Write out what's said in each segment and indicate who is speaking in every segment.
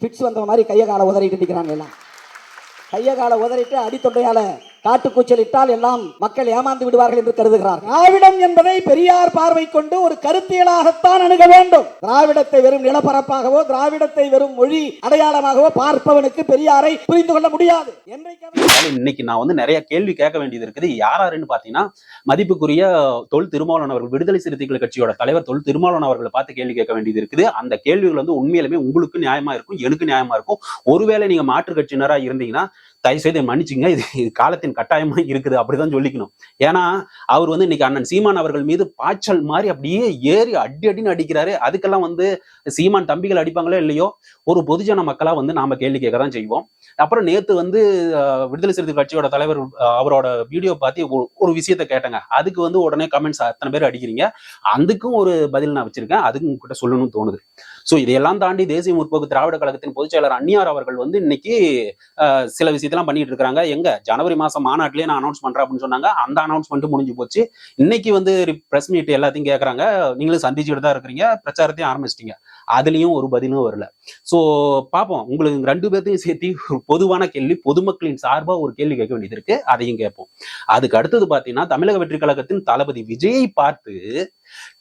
Speaker 1: Bits வந்த மாதிரி கையை காலை உதறிட்டு நிற்கிறாங்க எல்லாம். கையை காலை உதறிட்டு அடித்தொண்டையால் காட்டு கூச்சலிட்டால் எல்லாம் மக்கள் ஏமாந்து விடுவார்கள் என்று கருதுகிறார். திராவிடம் என்பதை பெரியார் பார்வை கொண்டு ஒரு கருத்தியலாகத்தான் அணுக வேண்டும். திராவிடத்தை வெறும் நிலப்பரப்பாகவோ திராவிடத்தை வெறும் மொழி அடையாளமாகவோ பார்ப்பவனுக்கு பெரியாரை புரிந்து கொள்ள முடியாது.
Speaker 2: இன்னைக்கு நான் வந்து நிறைய கேள்வி கேட்க வேண்டியது இருக்குது. யார் யாருன்னு பாத்தீங்கன்னா மதிப்புக்குரிய தொல் திருமாவளவன் அவர்கள் விடுதலை சிறுத்தைகள் கட்சியோட தலைவர் தொல் திருமாவளவன் அவர்களை பார்த்து கேள்வி கேட்க வேண்டியது இருக்குது. அந்த கேள்விகள் வந்து உண்மையிலுமே உங்களுக்கு நியாயமா இருக்கும் எனக்கு நியாயமா இருக்கும். ஒருவேளை நீங்க மாற்று கட்சியினரா இருந்தீங்கன்னா தயவு செய்து மன்னிச்சுங்க. இது இது காலத்தின் கட்டாயமா இருக்குது. அப்படிதான் சொல்லிக்கணும். ஏன்னா அவர் வந்து இன்னைக்கு அண்ணன் சீமான் அவர்கள் மீது பாய்ச்சல் மாதிரி அப்படியே ஏறி அடி அடின்னு அடிக்கிறாரு. அதுக்கெல்லாம் வந்து சீமான் தம்பிகள் அடிப்பாங்களோ இல்லையோ ஒரு பொதுஜன மக்களா வந்து நாம கேள்வி கேட்க தான் செய்வோம். அப்புறம் நேத்து வந்து விடுதலை சிறுத்தை கட்சியோட தலைவர் அவரோட வீடியோ பார்த்து ஒரு- விஷயத்த கேட்டேங்க. அதுக்கு வந்து உடனே கமெண்ட்ஸ் அத்தனை பேர் அடிக்கிறீங்க. அதுக்கும் ஒரு பதில் நான் வச்சிருக்கேன். அதுக்கும் உங்ககிட்ட சொல்லணும்னு தோணுது. ஸோ இதையெல்லாம் தாண்டி தேசிய முற்போக்கு திராவிட கழகத்தின் பொதுச் செயலர் அன்னியார் அவர்கள் வந்து இன்னைக்கு சில விஷயத்தெல்லாம் பண்ணிட்டு இருக்காங்க. எங்க? ஜனவரி மாசம் மாநாட்டிலே நான் அனௌன்ஸ் பண்றேன் அப்படின்னு சொன்னாங்க. அந்த அனௌன்ஸ்மெண்ட் முடிஞ்சு போச்சு. இன்னைக்கு வந்து பிரஸ் மீட் எல்லாத்தையும் கேட்கறாங்க நீங்களும் சந்திச்சுட்டு தான் இருக்கிறீங்க. பிரச்சாரத்தையும் ஆரம்பிச்சிட்டீங்க. அதுலயும் ஒரு பதிலும் வரல. ஸோ பார்ப்போம் உங்களுக்கு ரெண்டு பேர்த்தையும் சேர்த்து ஒரு பொதுவான கேள்வி பொதுமக்களின் சார்பா ஒரு கேள்வி கேட்க வேண்டியது இருக்கு. அதையும் கேட்போம். அதுக்கு அடுத்தது பாத்தீங்கன்னா தமிழக வெற்றி கழகத்தின் தளபதி விஜயை பார்த்து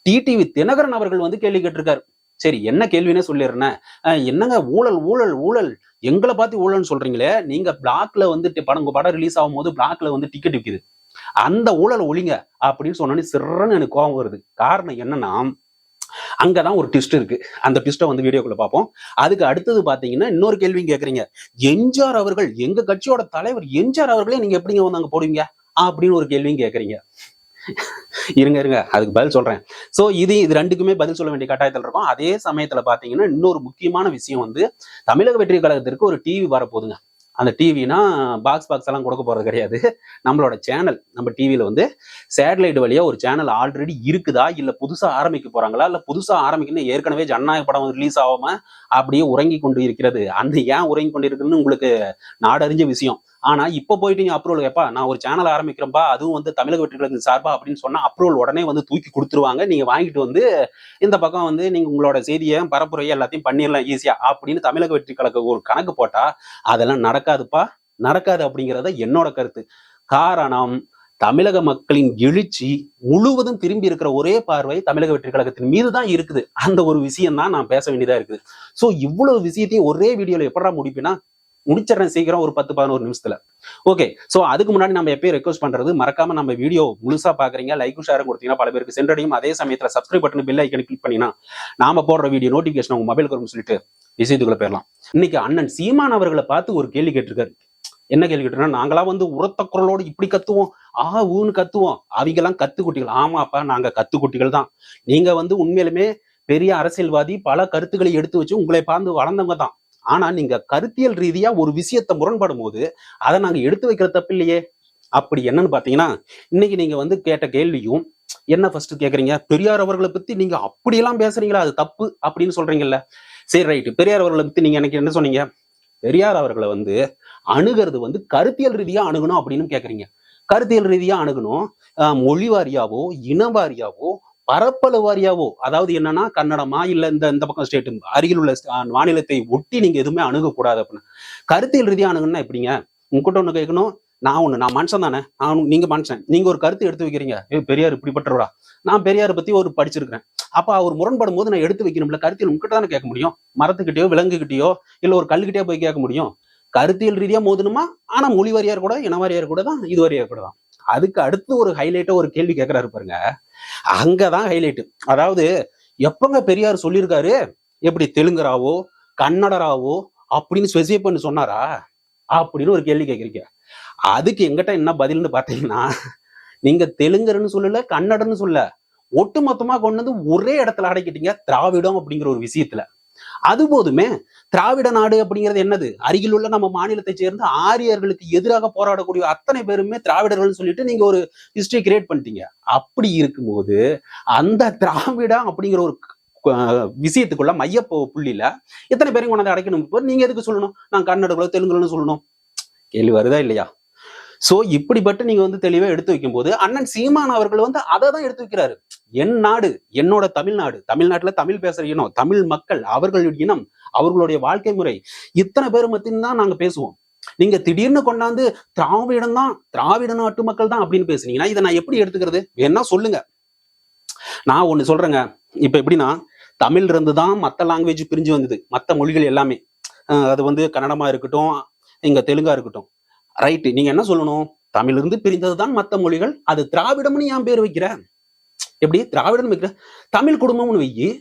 Speaker 2: டிடிவி தினகரன் அவர்கள் வந்து கேள்வி கேட்டிருக்காரு. சரி என்ன கேள்வினே சொல்லிடுறேன். அஹ் என்னங்க ஊழல் ஊழல் ஊழல்? எங்களை பார்த்து ஊழல்னு சொல்றீங்களே? நீங்க பிளாக்ல வந்துட்டு படம் உங்க படம் ரிலீஸ் ஆகும் போது பிளாக்ல வந்து டிக்கெட் விற்குது அந்த ஊழல் ஒழிங்க அப்படின்னு சொன்னோன்னே சிறன்னு எனக்கு கோபம் வருது. காரணம் என்னன்னா அங்கதான் ஒரு ட்விஸ்ட் இருக்கு. அந்த ட்விஸ்ட்டை வந்து வீடியோக்குள்ள பார்ப்போம். அதுக்கு அடுத்தது பாத்தீங்கன்னா இன்னொரு கேள்வி கேக்குறீங்க. எம்ஜிஆர் அவர்கள் எங்க கட்சியோட தலைவர் எம்ஜிஆர் அவர்களே நீங்க எப்படிங்க வந்து அங்க போடுவீங்க? அப்படின்னு ஒரு கேள்வியும் கேக்குறீங்க. இருங்க இருங்க. அதுக்கு பதில் சொல்றேன். சோ இது இது ரெண்டுக்குமே பதில் சொல்ல வேண்டிய கட்டாயத்தில் இருக்கும். அதே சமயத்துல பாத்தீங்கன்னா இன்னொரு முக்கியமான விஷயம் வந்து தமிழக வெற்றி கழகத்திற்கு ஒரு டிவி வரப்போகுதுங்க. அந்த டிவினா பாக்ஸ் பாக்ஸ் எல்லாம் கொடுக்க போறது கிடையாது. நம்மளோட சேனல் நம்ம டிவியில வந்து சேட்டலைட் வழியா ஒரு சேனல் ஆல்ரெடி இருக்குதா? இல்ல புதுசா ஆரம்பிக்க போறாங்களா? இல்ல புதுசா ஆரம்பிக்கணும் ஏற்கனவே ஜனநாயக படம் ரிலீஸ் ஆகாம அப்படியே உறங்கி கொண்டு இருக்கிறது. அந்த ஏன் உறங்கி கொண்டு இருக்குன்னு உங்களுக்கு நாடறிஞ்ச விஷயம். ஆனா இப்ப போயிட்டு நீங்க அப்ரூவல் கேப்பா நான் ஒரு சேனல் ஆரம்பிக்கிறேன்பா அதுவும் வந்து தமிழக வெற்றி சார்பா அப்படின்னு சொன்னா அப்ரூவல் உடனே வந்து தூக்கி கொடுத்துருவாங்க. நீங்க வாங்கிட்டு வந்து இந்த பக்கம் வந்து நீங்க உங்களோட செய்தியை பரப்புரையை எல்லாத்தையும் பண்ணிடலாம் ஈஸியா அப்படின்னு தமிழக வெற்றி கழக ஒரு கணக்கு போட்டா அதெல்லாம் நடக்காதுப்பா. நடக்காது அப்படிங்கிறத என்னோட கருத்து. காரணம் தமிழக மக்களின் எழுச்சி முழுவதும் திரும்பி இருக்கிற ஒரே பார்வை தமிழக வெற்றி கழகத்தின் மீது தான் இருக்குது. அந்த ஒரு விஷயம் தான் நான் பேச வேண்டியதா இருக்குது. ஸோ இவ்வளவு விஷயத்தையும் ஒரே வீடியோல எப்படா முடிப்பினா முடிச்சிடறேன் சீக்கிரம் ஒரு பத்து பதினோரு நிமிஷத்துல. ஓகே சோ அதுக்கு முன்னாடி நம்ம எப்பயும் ரெக்வஸ்ட் பண்றது மறக்காம நம்ம வீடியோ முழுசா பாக்குறீங்க லைக்கும் ஷேரும் கொடுத்தீங்கன்னா பல பேருக்கு சென்றடையும் அதே சமயத்துல subscribe button bell icon click பண்ணினா நாம போடுற வீடியோ நோட்டிபிகேஷன் உங்க மொபைலுக்கு வரும்னு சொல்லிட்டு விஷயத்துக்குள்ள போயிடலாம். இன்னைக்கு அண்ணன் சீமான் அவர்களை பார்த்து ஒரு கேள்வி கேட்டிருக்காரு. என்ன கேள்வி கேட்டோம்னா நாங்களாம் வந்து உரத்த குரலோடு இப்படி கத்துவோம்? ஆ ஊன்னு கத்துவோம். அவங்க எல்லாம் கத்துக்குட்டிகள். ஆமாப்பா நாங்க கத்துக்குட்டிகள் தான். நீங்க வந்து உண்மையிலுமே பெரிய அரசியல்வாதி பல கருத்துக்களை எடுத்து வச்சு உங்களை பார்த்து வளர்ந்தவங்க தான். ஆனா நீங்க கருத்தியல் ரீதியா ஒரு விஷயத்தை முரண்படும் போது அதை நாங்க எடுத்து வைக்கிற தப்பு இல்லையே? அப்படி என்னன்னு பாத்தீங்கன்னா இன்னைக்கு நீங்க வந்து கேட்ட கேள்வியும் என்ன ஃபர்ஸ்ட் கேக்குறீங்க? பெரியார் அவர்களை பத்தி நீங்க அப்படியெல்லாம் பேசுறீங்களா? அது தப்பு அப்படின்னு சொல்றீங்கல்ல. சரி ரைட்டு பெரியார் அவர்களை பத்தி நீங்க எனக்கு என்ன சொன்னீங்க? பெரியார் அவர்களை வந்து அணுகிறது வந்து கருத்தியல் ரீதியா அணுகணும் அப்படின்னு கேக்குறீங்க. கருத்தியல் ரீதியா அணுகணும். மொழி வாரியாவோ இன வாரியாவோ பரப்பளவு வாரியாவோ அதாவது என்னன்னா கன்னடமா இல்ல இந்த இந்த பக்கம் ஸ்டேட் அருகில் உள்ள மாநிலத்தை ஒட்டி நீங்க எதுவுமே அணுகக்கூடாது அப்படின்னு. கருத்தியல் ரீதியாக அணுகுன்னா எப்படிங்க? உங்ககிட்ட ஒண்ணு கேட்கணும். நான் ஒண்ணு நான் மனுஷன் தானே. நான் நீங்க மனுஷன். நீங்க ஒரு கருத்து எடுத்து வைக்கிறீங்க. ஏ பெரியார் இப்படிப்பட்டவரா? நான் பெரியாரை பத்தி ஒரு படிச்சிருக்கிறேன். அப்ப அவர் முரண்படும் போது நான் எடுத்து வைக்கணும்ல கருத்தியல் உங்ககிட்ட தானே கேட்க முடியும்? மரத்துக்கிட்டயோ விலங்குகிட்டயோ இல்ல ஒரு கல்லுக்கிட்டயோ போய் கேட்க முடியும்? கருத்தியல் ரீதியா மோதணுமா? ஆனா மொழி வாரியார் கூட இனவாரியார் கூட தான் இது வாரியார் கூட தான். அதுக்கு அடுத்து ஒரு ஹைலைட்டா ஒரு கேள்வி கேட்கறாரு பாருங்க. அங்கதான் ஹைலைட் அதாவது எப்பங்க பெரியார் சொல்லியிருக்காரு? எப்படி தெலுங்கராவோ கன்னடராவோ அப்படின்னு ஸ்பெசிஃபை பண்ணி சொன்னாரா? அப்படின்னு ஒரு கேள்வி கேட்குறீங்க. அதுக்கு எங்கிட்ட என்ன பதில்னு பார்த்தீங்கன்னா நீங்க தெலுங்கர்னு சொல்லல கன்னடன்னு சொல்ல ஒட்டுமொத்தமா கொண்டு வந்து ஒரே இடத்துல அடைக்கிட்டீங்க திராவிடம் அப்படிங்கிற ஒரு விஷயத்துல. அது போதுமே. திராவிட நாடு அப்படிங்கிறது என்னது? அருகில் உள்ள நம்ம மாநிலத்தை சேர்ந்த ஆரியர்களுக்கு எதிராக போராடக்கூடிய அத்தனை பேருமே திராவிடர்கள்னு சொல்லிட்டு நீங்க ஒரு ஹிஸ்டரி கிரியேட் பண்ணிட்டீங்க. அப்படி இருக்கும்போது அந்த திராவிடம் அப்படிங்கிற ஒரு விஷயத்துக்குள்ள மைய புள்ளியில எத்தனை பேரையும் கொண்டாந்து அடைக்கணும்? இப்போ நீங்க எதுக்கு சொல்லணும்? நான் கன்னடங்களோ தெலுங்குகளோ சொல்லணும். கேள்வி வருதா இல்லையா? ஸோ இப்படிப்பட்டு நீங்க வந்து தெளிவாக எடுத்து வைக்கும்போது அண்ணன் சீமான் அவர்கள் வந்து அதை தான் எடுத்து வைக்கிறாரு. என் நாடு என்னோட தமிழ்நாடு தமிழ்நாட்டில் தமிழ் பேசுற இனம் தமிழ் மக்கள் அவர்களுடைய இனம் அவர்களுடைய வாழ்க்கை முறை இத்தனை பேர் மத்தியும் தான் நாங்கள் பேசுவோம். நீங்க திடீர்னு கொண்டாந்து திராவிடம் தான் திராவிட நாட்டு மக்கள் தான் அப்படின்னு பேசுனீங்கன்னா இதை நான் எப்படி எடுத்துக்கிறது? வேணா சொல்லுங்க. நான் ஒண்ணு சொல்றேங்க. இப்ப எப்படின்னா தமிழ் இருந்து தான் மற்ற லாங்குவேஜ் பிரிஞ்சு வந்தது. மற்ற மொழிகள் எல்லாமே. அது வந்து கன்னடமா இருக்கட்டும் இங்க தெலுங்கா இருக்கட்டும். ரைட்டு நீங்க என்ன சொல்லணும்? தமிழ் இருந்து பிரிந்தது தான் மத்த மொழிகள். அது திராவிடம்னு ஏன் பேர் வைக்கிற? எப்படி? திராவிடம் வைக்கிற? தமிழ் குடும்பம்னு வையி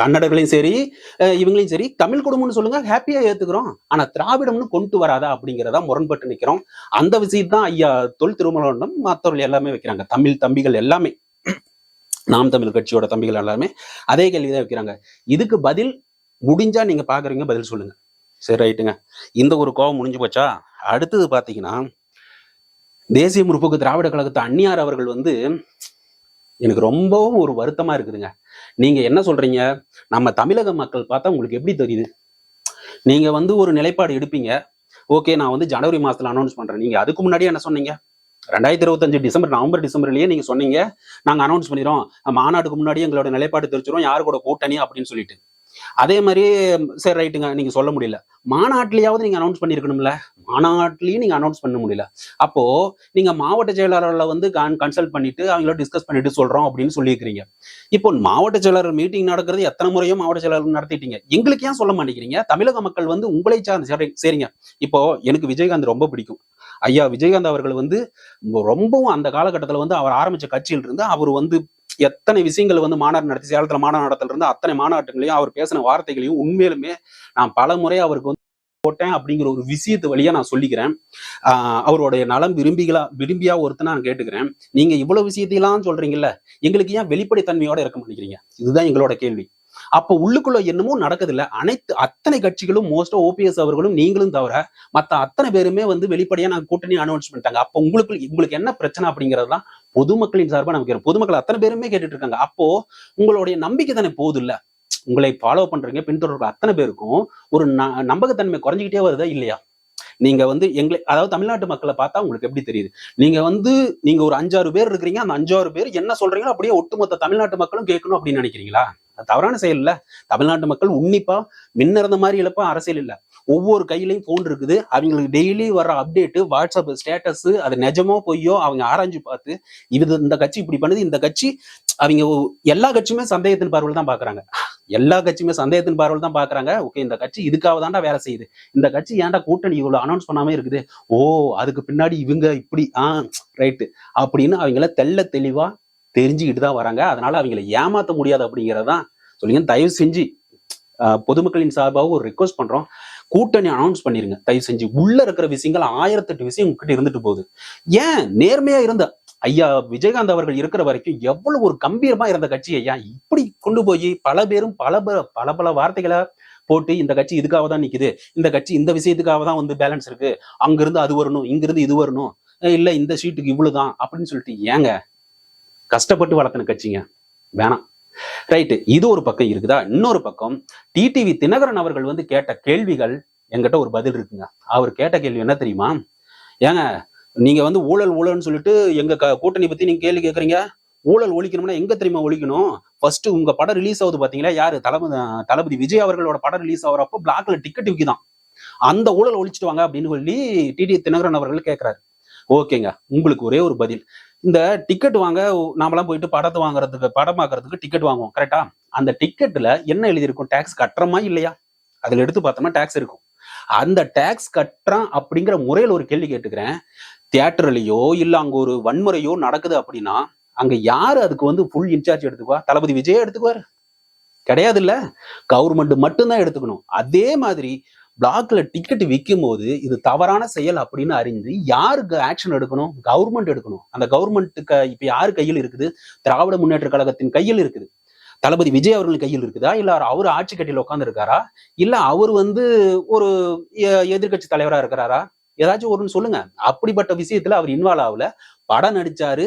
Speaker 2: கன்னடர்களையும் சரி அஹ் இவங்களையும் சரி தமிழ் குடும்பம்னு சொல்லுங்க ஹாப்பியா ஏத்துக்கிறோம். ஆனா திராவிடம்னு கொண்டு வராதா அப்படிங்கிறதா முரண்பட்டு நிக்கிறோம். அந்த விஷயம் தான் ஐயா தொல் திருமணம் மற்றவர்கள் எல்லாமே வைக்கிறாங்க. தமிழ் தம்பிகள் எல்லாமே. நாம் தமிழ் கட்சியோட தம்பிகள் எல்லாமே அதே கேள்விதான் வைக்கிறாங்க. இதுக்கு பதில் முடிஞ்சா நீங்க பாக்குறீங்க பதில் சொல்லுங்க. சரி ரைட்டுங்க. இந்த ஒரு கோவம் முடிஞ்சு போச்சா? அடுத்தது பார்த்தீங்கன்னா தேசிய முற்போக்கு திராவிட கழகத்து அந்நியார் அவர்கள் வந்து எனக்கு ரொம்பவும் ஒரு வருத்தமா இருக்குதுங்க. நீங்க என்ன சொல்றீங்க? நம்ம தமிழக மக்கள் பார்த்தா உங்களுக்கு எப்படி தெரியுது? நீங்க வந்து ஒரு நிலைப்பாடு எடுப்பீங்க. ஓகே நான் வந்து ஜனவரி மாசத்துல அனௌன்ஸ் பண்றேன். நீங்க அதுக்கு முன்னாடியே என்ன சொன்னீங்க? ரெண்டாயிரத்தி இருபத்தஞ்சு டிசம்பர் நவம்பர் டிசம்பர்லயே நீங்க சொன்னீங்க. நாங்க அனௌன்ஸ் பண்ணிடுறோம். மாநாட்டுக்கு முன்னாடி எங்களோட நிலைப்பாடு தெரிச்சிடும் யாரு கூட கூட்டணி அப்படின்னு சொல்லிட்டு. அதே மாதிரி சரி ரைட்டுங்க நீங்க சொல்ல முடியல. மாநாட்டிலேயாவது நீங்க அனௌன்ஸ் பண்ணிருக்கணும்ல மாநாட்டிலையும் நீங்க அனௌன்ஸ் பண்ண முடியல. அப்போ நீங்க மாவட்ட செயலாளர்ல வந்து கன்சல்ட் பண்ணிட்டு அவங்களோட டிஸ்கஸ் பண்ணிட்டு சொல்றோம் அப்படின்னு சொல்லியிருக்கிறீங்க. இப்போ மாவட்ட செயலாளர் மீட்டிங் நடக்கிறது எத்தனை முறையோ மாவட்ட செயலாளர் நடத்திட்டீங்க. எங்களுக்கு ஏன் சொல்ல மாட்டேங்கிறீங்க? தமிழக மக்கள் வந்து உங்களை சார்ந்து சரி சரிங்க. இப்போ எனக்கு விஜயகாந்த் ரொம்ப பிடிக்கும். ஐயா விஜயகாந்த் அவர்கள் வந்து ரொம்பவும் அந்த காலகட்டத்தில் வந்து அவர் ஆரம்பிச்ச கட்சியில் இருந்து அவர் வந்து எத்தனை விஷயங்கள் வந்து மாநாடு நடத்தி சேலத்தில் மாநாடு நடத்தல இருந்து அத்தனை மாநாட்டுகளையும் அவர் பேசின வார்த்தைகளையும் உண்மையிலுமே நான் பல முறை அவருக்கு வந்து போட்டேன் அப்படிங்கிற ஒரு விஷயத்து வழியா நான் சொல்லிக்கிறேன். அவருடைய நலம் விரும்பிகளா விரும்பியா ஒருத்தனா நான் கேட்டுக்கிறேன். நீங்க இவ்வளவு விஷயத்தையெல்லாம் சொல்றீங்கல்ல எங்களுக்கு ஏன் வெளிப்படைத்தன்மையோட இருக்க மாட்டேங்கிறீங்க? இதுதான் எங்களோட கேள்வி. அப்போ உள்ளுக்குள்ள என்னமோ நடக்குதுல்ல அனைத்து அத்தனை கட்சிகளும் மோஸ்டா ஓபிஎஸ் அவர்களும் நீங்களும் தவிர மத்த அத்தனை பேருமே வந்து வெளிப்படையா நாங்க கூட்டணி அனௌன்ஸ் பண்ணிட்டாங்க. அப்போ உங்களுக்கு உங்களுக்கு என்ன பிரச்சனை அப்படிங்கிறது பொதுமக்களின் சார்பாக நமக்கு பொதுமக்கள் அத்தனை பேருமே கேட்டுட்டு இருக்காங்க அப்போ உங்களுடைய நம்பிக்கை தானே போதும் இல்ல உங்களை ஃபாலோ பண்றீங்க பின்தொடர்கள் அத்தனை பேருக்கும் ஒரு ந- நம்பகத்தன்மை குறைஞ்சிக்கிட்டே வருதா இல்லையா? நீங்க வந்து எங்களை அதாவது தமிழ்நாட்டு மக்களை பார்த்தா உங்களுக்கு எப்படி தெரியுது? நீங்க வந்து நீங்க ஒரு அஞ்சாறு பேர் இருக்கிறீங்க அந்த அஞ்சாறு பேர் என்ன சொல்றீங்களோ அப்படியே ஒட்டுமொத்த தமிழ்நாட்டு மக்களும் கேட்கணும் அப்படின்னு நினைக்கிறீங்களா? தவறான செயல் இல்ல. தமிழ்நாட்டு மக்கள் உன்னிப்பா மின்னிறந்த மாதிரி இழப்பா அரசியல் இல்ல. ஒவ்வொரு கையிலையும் போன் இருக்குது. அவங்களுக்கு டெய்லி வர அப்டேட்டு வாட்ஸ்அப் ஸ்டேட்டஸ் அது நிஜமோ பொய்யோ அவங்க ஆராய்ஞ்சு பார்த்து இது இந்த கட்சி இப்படி பண்ணுது இந்த கட்சி அவங்க எல்லா கட்சியுமே சந்தேகத்தின் பார்வையில் தான் பாக்குறாங்க எல்லா கட்சியுமே சந்தேகத்தின் பார்வையில் தான் பாக்குறாங்க ஓகே இந்த கட்சி இதுக்காக தான்டா வேலை செய்யுது. இந்த கட்சி ஏன்டா கூட்டணி இவ்வளவு அனௌன்ஸ் பண்ணாம இருக்குது? ஓ அதுக்கு பின்னாடி இவங்க இப்படி ஆ ரைட்டு அப்படின்னு அவங்கள தெள்ள தெளிவா தெரிஞ்சுக்கிட்டு தான் வராங்க. அதனால அவங்கள ஏமாத்த முடியாது அப்படிங்கிறதான் சொல்லுங்க தயவு செஞ்சு பொதுமக்களின் சார்பாக ஒரு ரிக்வஸ்ட் பண்றோம். கூட்டணி அனௌன்ஸ் பண்ணிருங்க. தயவு செஞ்சு உள்ள இருக்கிற விஷயங்கள் ஆயிரத்தெட்டு விஷயம் உங்ககிட்ட இருந்துட்டு போகுது. ஏன்? நேர்மையா இருந்த. ஐயா விஜயகாந்த் அவர்கள் இருக்கிற வரைக்கும் எவ்வளவு ஒரு கம்பீரமா இருந்த கட்சி ஐயா. இப்படி கொண்டு போய் பல பேரும் பல ப- பல பல வார்த்தைகளை போட்டு இந்த கட்சி இதுக்காக தான் நிக்குது. இந்த கட்சி இந்த விஷயத்துக்காக தான் வந்து பேலன்ஸ் இருக்கு. அங்கிருந்து அது வரணும் இங்கிருந்து இது வரணும். இல்ல இந்த சீட்டுக்கு இவ்வளவுதான் அப்படின்னு சொல்லிட்டு ஏங்க? கஷ்டப்பட்டு வளர்த்தின கட்சிங்க. வேணாம். ரைட்டு இது ஒரு பக்கம் இருக்குதா? இன்னொரு பக்கம் டிடிவி தினகரன் அவர்கள் வந்து கேட்ட கேள்விகள் என்கிட்ட ஒரு பதில் இருக்குங்க. அவர் கேட்ட கேள்வி என்ன தெரியுமா? ஏங்க நீங்க வந்து ஊழல் ஊழல்னு சொல்லிட்டு எங்க க- கூட்டணி பத்தி நீங்க கேள்வி கேக்குறீங்க? ஊழல் ஒழிக்கணும்னா எங்க தெரியுமா ஒழிக்கணும்? ஃபர்ஸ்ட் உங்க படம் ரிலீஸ் ஆகுது பாத்தீங்களா? யாரு? தளபதி தளபதி விஜய் அவர்களோட படம் ரிலீஸ் ஆகுறப்போ பிளாக்ல டிக்கெட் விற்கிதான் அந்த ஊழல் ஒழிச்சிட்டு வாங்க அப்படின்னு சொல்லி டிடி தினகரன் அவர்கள் கேட்கிறாரு ஓகேங்க உங்களுக்கு ஒரே ஒரு பதில். இந்த டிக்கெட் வாங்க நாமெல்லாம் போயிட்டு படத்தை வாங்குறதுக்கு படம் பார்க்கறதுக்கு டிக்கெட் வாங்குவோம் கரெக்டா அந்த டிக்கெட்ல என்ன எழுதியிருக்கும்? டேக்ஸ் கட்டுறமா இல்லையா? அதுல எடுத்து பார்த்தோம்னா டேக்ஸ் இருக்கும். அந்த டேக்ஸ் கட்டுறான் அப்படிங்கிற முறையில் ஒரு கேள்வி கேட்டுக்கிறேன். தியேட்டர்லயோ இல்ல அங்க ஒரு வன்முறையோ நடக்குது அப்படின்னா அங்க யாரு அதுக்கு வந்து ஃபுல் இன்சார்ஜ் எடுத்துக்குவா? தளபதி விஜயே எடுத்துக்குவாரு. கிடையாது இல்ல கவர்மெண்ட் மட்டும்தான் எடுத்துக்கணும். அதே மாதிரி பிளாக்ல டிக்கெட் விற்கும் போது இது தவறான செயல் அப்படின்னு அறிந்து யாருக்கு ஆக்ஷன் எடுக்கணும்? கவர்மெண்ட் எடுக்கணும். அந்த கவர்மெண்ட்டுக்கு இப்ப யார் கையில் இருக்குது? திராவிட முன்னேற்ற கழகத்தின் கையில் இருக்குது. தளபதி விஜய் அவர்கள் கையில் இருக்குதா? இல்ல அவர் ஆட்சி கட்டியில் உட்கார்ந்து இருக்காரா இல்ல அவர் வந்து ஒரு எதிர்கட்சி தலைவரா இருக்கிறாரா? ஏதாச்சும் ஒருன்னு சொல்லுங்க. அப்படிப்பட்ட விஷயத்துல அவர் இன்வால்வ் ஆகல. படம் நடிச்சாரு.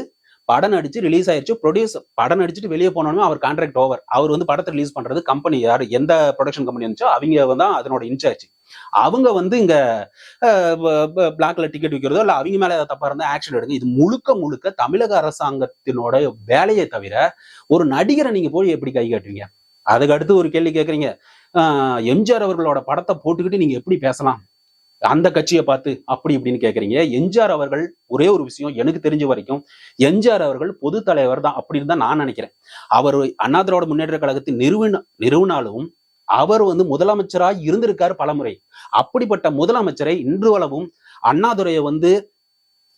Speaker 2: படம் நடிச்சு ரிலீஸ் ஆயிடுச்சு ப்ரொடியூஸ் படம் நடிச்சுட்டு வெளியே போனோமே அவர் கான்ட்ராக்ட் ஓவர் அவர் வந்து படத்தை ரிலீஸ் பண்றது கம்பெனி யார் எந்த ப்ரொடக்ஷன் கம்பெனி இருந்துச்சோ அவங்க தான் அதனோட இன்சார்ஜ் அவங்க வந்து இங்க பிளாக்ல டிக்கெட் விற்கிறதோ இல்ல அவங்க மேல தப்பா இருந்தா ஆக்ஷன் எடுங்க. இது முழுக்க முழுக்க தமிழக அரசாங்கத்தினோட வேலையை தவிர ஒரு நடிகரை நீங்க போய் எப்படி கை காட்டுவீங்க? அதுக்கு அடுத்து ஒரு கேள்வி கேக்குறீங்க. எம்ஜிஆர் அவர்களோட படத்தை போட்டுக்கிட்டு நீங்க எப்படி பேசலாம்? அந்த கட்சியை பார்த்து அப்படி இப்படின்னு கேட்குறீங்க எம்ஜிஆர் அவர்கள் ஒரே ஒரு விஷயம் எனக்கு தெரிஞ்ச வரைக்கும் எம்ஜிஆர் அவர்கள் பொது தலைவர் தான் அப்படின்னு தான் நான் நினைக்கிறேன். அவர் அண்ணா திராவிட முன்னேற்ற கழகத்தின் நிறுவன நிறுவனாலும் அவர் வந்து முதலமைச்சராக இருந்திருக்காரு பலமுறை. அப்படிப்பட்ட முதலமைச்சரை இன்றுவளவும் அண்ணாதுரையை வந்து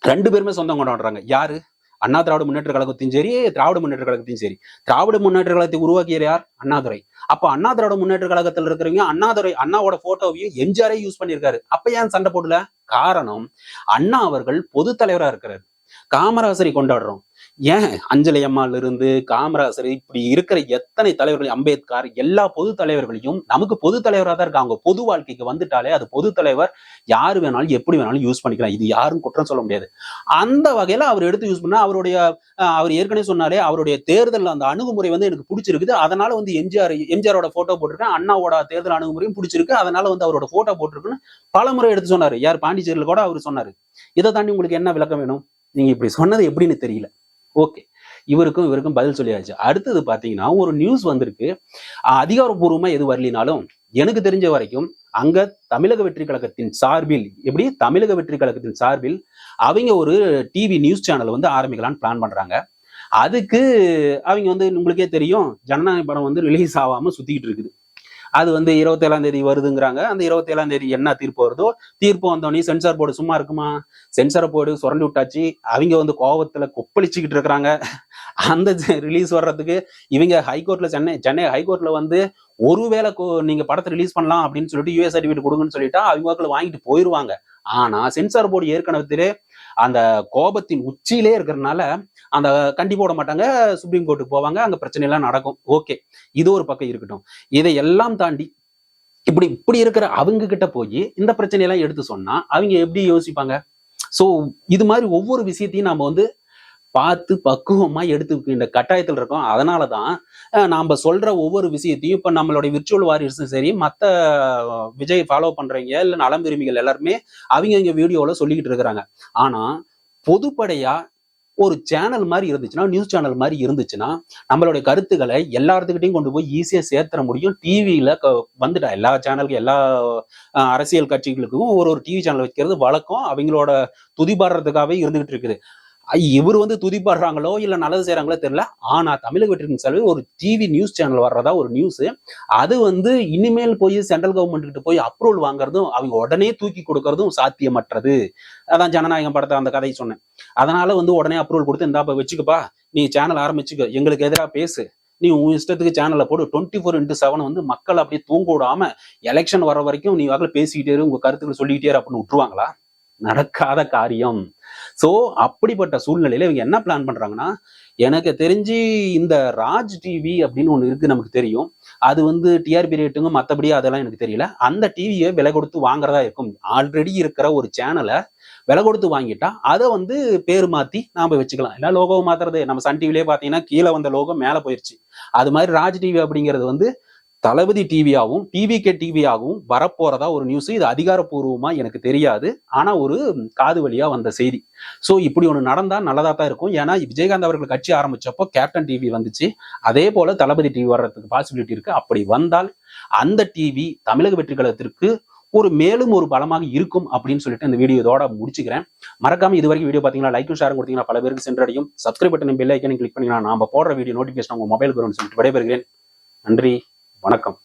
Speaker 2: ரெண்டு பேருமே சொந்தம் கொண்டாடுறாங்க யாரு? அண்ணா திராவிட முன்னேற்ற கழகத்தையும் சரி திராவிட முன்னேற்ற கழகத்தையும் சரி. திராவிட முன்னேற்ற கழகத்தை உருவாக்கிய யார்? அண்ணாதுரை அப்ப அண்ணா திராவிட முன்னேற்ற கழகத்தில் இருக்கிறவங்க அண்ணாதுரை அண்ணாவோட போட்டோவையும் எம்ஜிஆரே யூஸ் பண்ணியிருக்காரு. அப்ப ஏன் சண்டை போடல? காரணம் அண்ணா அவர்கள் பொது தலைவரா இருக்கிறார். காமராசரை கொண்டாடுறோம். ஏன் அஞ்சலி அம்மால இருந்து காமராசர் இப்படி இருக்கிற எத்தனை தலைவர்கள் அம்பேத்கர் எல்லா பொது தலைவர்களையும் நமக்கு பொது தலைவராக தான் இருக்காங்க. பொது வாழ்க்கைக்கு வந்துட்டாலே அது பொது தலைவர் யாரு வேணாலும் எப்படி வேணாலும் யூஸ் பண்ணிக்கலாம். இது யாரும் குற்றம் சொல்ல முடியாது. அந்த வகையில அவர் எடுத்து யூஸ் பண்ணா அவருடைய அவர் ஏற்கனவே சொன்னாலே அவருடைய தேர்தல் அந்த அணுகுமுறை வந்து எனக்கு பிடிச்சிருக்குது. அதனால வந்து எம்ஜிஆர் எம்ஜிஆரோட போட்டோ போட்டிருக்கேன். அண்ணாவோட தேர்தல் அணுகுமுறையும் பிடிச்சிருக்கு. அதனால வந்து அவரோட போட்டோ போட்டிருக்குன்னு பலமுறை எடுத்து சொன்னாரு. யார் பாண்டிச்சேரியில் கூட அவர் சொன்னாரு. இதை தாண்டி உங்களுக்கு என்ன விளக்கம் வேணும்? நீங்க இப்படி சொன்னது எப்படின்னு தெரியல. ஓகே இவருக்கும் இவருக்கும் பதில் சொல்லியாச்சு. அடுத்தது பார்த்தீங்கன்னா ஒரு நியூஸ் வந்திருக்கு. அதிகாரப்பூர்வமாக அதிகாரப்பூர்வமா எது வரலினாலும் எனக்கு தெரிஞ்ச வரைக்கும் அங்க தமிழக வெற்றி கழகத்தின் சார்பில் எப்படி தமிழக வெற்றி கழகத்தின் சார்பில் அவங்க ஒரு டிவி நியூஸ் சேனல் வந்து ஆரம்பிக்கலாம்னு பிளான் பண்றாங்க. அதுக்கு அவங்க வந்து உங்களுக்கே தெரியும் ஜனநாயக படம் வந்து ரிலீஸ் ஆகாம சுத்திக்கிட்டு இருக்குது. அது வந்து இருபத்தேழாம் தேதி வருதுங்கிறாங்க. அந்த இருபத்தேழாம் தேதி என்ன தீர்ப்பு வருதோ? தீர்ப்பு வந்தோடனே சென்சார் போர்டு சும்மா இருக்குமா? சென்சார் போர்டு சுரண்டி விட்டாச்சு. அவங்க வந்து கோபத்துல கொப்பளிச்சுக்கிட்டு இருக்கிறாங்க. அந்த ரிலீஸ் வர்றதுக்கு இவங்க ஹைகோர்ட்ல சென்னை சென்னை ஹைகோர்ட்ல வந்து ஒருவேளை கோ- நீங்க படத்தை ரிலீஸ் பண்ணலாம் அப்படின்னு சொல்லிட்டு யூஎஸ் சர்டிஃபிகேட் கொடுங்கன்னு சொல்லிட்டா அவங்க வாங்கிட்டு போயிருவாங்க. ஆனா சென்சார் போர்டு ஏற்கனவே அந்த கோபத்தின் உச்சியிலே இருக்கிறதுனால அந்த கண்டி போட மாட்டாங்க சுப்ரீம் கோர்ட்டுக்கு போவாங்க அங்க பிரச்சனை எல்லாம் நடக்கும். ஓகே. இது ஒரு பக்கம் இருக்கட்டும். இதை எல்லாம் தாண்டி இப்படி இப்படி இருக்கிற அவங்க கிட்ட போய் இந்த பிரச்சனையெல்லாம் எடுத்து சொன்னா அவங்க எப்படி யோசிப்பாங்க? சோ இது மாதிரி ஒவ்வொரு விஷயத்தையும் நாம வந்து பார்த்து பக்குவமாக எடுத்துக்கின்ற கட்டாயத்தில் இருக்கோம். அதனால தான் நாம் சொல்கிற ஒவ்வொரு விஷயத்தையும் இப்போ நம்மளுடைய விர்ச்சுவல் வாரியர்ஸும் சரி மற்ற விஜய் ஃபாலோ பண்ணுறவங்க இல்லை நலம் விரும்பிகள் எல்லாருமே அவங்க இங்கே வீடியோவில் சொல்லிக்கிட்டு இருக்கிறாங்க. ஆனால் பொதுப்படையாக ஒரு சேனல் மாதிரி இருந்துச்சுன்னா நியூஸ் சேனல் மாதிரி இருந்துச்சுன்னா நம்மளுடைய கருத்துக்களை எல்லாத்துக்கிட்டையும் கொண்டு போய் ஈஸியாக சேர்த்துற முடியும். டிவியில வந்துட்டா எல்லா சேனலுக்கும் எல்லா அரசியல் கட்சிகளுக்கும் ஒரு ஒரு டிவி சேனல் வைக்கிறது வழக்கம். அவங்களோட துதிபாடுறதுக்காகவே இருந்துகிட்டு இருக்குது. இவர் வந்து துதிப்படுறாங்களோ இல்லை நல்லது செய்கிறாங்களோ தெரியல. ஆனால் தமிழக வெற்றி செலவு ஒரு டிவி நியூஸ் சேனல் வர்றதா ஒரு நியூஸ் அது வந்து இனிமேல் போய் சென்ட்ரல் கவர்மெண்ட் கிட்ட போய் அப்ரூவல் வாங்குறதும் அவங்க உடனே தூக்கி கொடுக்கறதும் சாத்தியமற்றது. அதான் ஜனநாயகம் படத்தை அந்த கதையை சொன்னேன். அதனால வந்து உடனே அப்ரூவல் கொடுத்து இந்தாப்ப வச்சுக்கப்பா நீ சேனல் ஆரம்பிச்சுக்கோ. எங்களுக்கு எதிராக பேசு. நீ உன் இஷ்டத்துக்கு சேனலை போடு. டுவெண்ட்டி ஃபோர் இன்ட்டு செவன் வந்து மக்கள் அப்படியே தூங்க விடாம எலெக்ஷன் வர வரைக்கும் நீ வாக்கில் பேசிக்கிட்டே உங்க கருத்துக்கள் சொல்லிக்கிட்டே அப்படின்னு விட்டுருவாங்களா? நடக்காத காரியம். ஸோ அப்படிப்பட்ட சூழ்நிலையில இவங்க என்ன பிளான் பண்றாங்கன்னா எனக்கு தெரிஞ்சு இந்த ராஜ் டிவி அப்படின்னு ஒன்று இருக்கு நமக்கு தெரியும். அது வந்து டிஆர்பி ரேட்டுங்க மற்றபடி அதெல்லாம் எனக்கு தெரியல. அந்த டிவியை விலை கொடுத்து வாங்குறதா இருக்கும். ஆல்ரெடி இருக்கிற ஒரு சேனலை விலை கொடுத்து வாங்கிட்டா அதை வந்து பேர் மாத்தி நாம வச்சுக்கலாம். எல்லாம் லோகோ மாத்துறது. நம்ம சன் டிவிலே பார்த்தீங்கன்னா கீழே வந்த லோகோ மேலே போயிருச்சு. அது மாதிரி ராஜ் டிவி அப்படிங்கிறது வந்து தளபதி டிவியாகவும் டிவிகே டிவியாகவும் வரப்போறதா ஒரு நியூஸ் இது அதிகாரப்பூர்வமா எனக்கு தெரியாது. ஆனா ஒரு காது வழியா வந்த செய்தி. ஸோ இப்படி ஒன்று நடந்தா நல்லதா தான் இருக்கும். ஏன்னா விஜயகாந்த் அவர்கள் கட்சி ஆரம்பிச்சப்போ கேப்டன் டிவி வந்துச்சு. அதே போல தளபதி டிவி வர்றதுக்கு பாசிபிலிட்டி இருக்கு. அப்படி வந்தால் அந்த டிவி தமிழக வெற்றி கழகத்திற்கு ஒரு மேலும் ஒரு பலமாக இருக்கும் அப்படின்னு சொல்லிட்டு இந்த வீடியோ இதோட முடிச்சுக்கிறேன். மறக்காம இது வரைக்கும் வீடியோ பாத்தீங்கன்னா லைக்கும் ஷேரும் கொடுத்தீங்கன்னா பல பேருக்கு சென்றடையும். சப்ஸ்கிரைப் பட்டன் பெல் ஐக்கனை கிளிக் பண்ணீங்கன்னா நாம போடுற வீடியோ நோட்டிஃபிகேஷன் உங்க மொபைல் வரும்னு சொல்லிட்டு விடைபெறுகிறேன். நன்றி. வணக்கம்.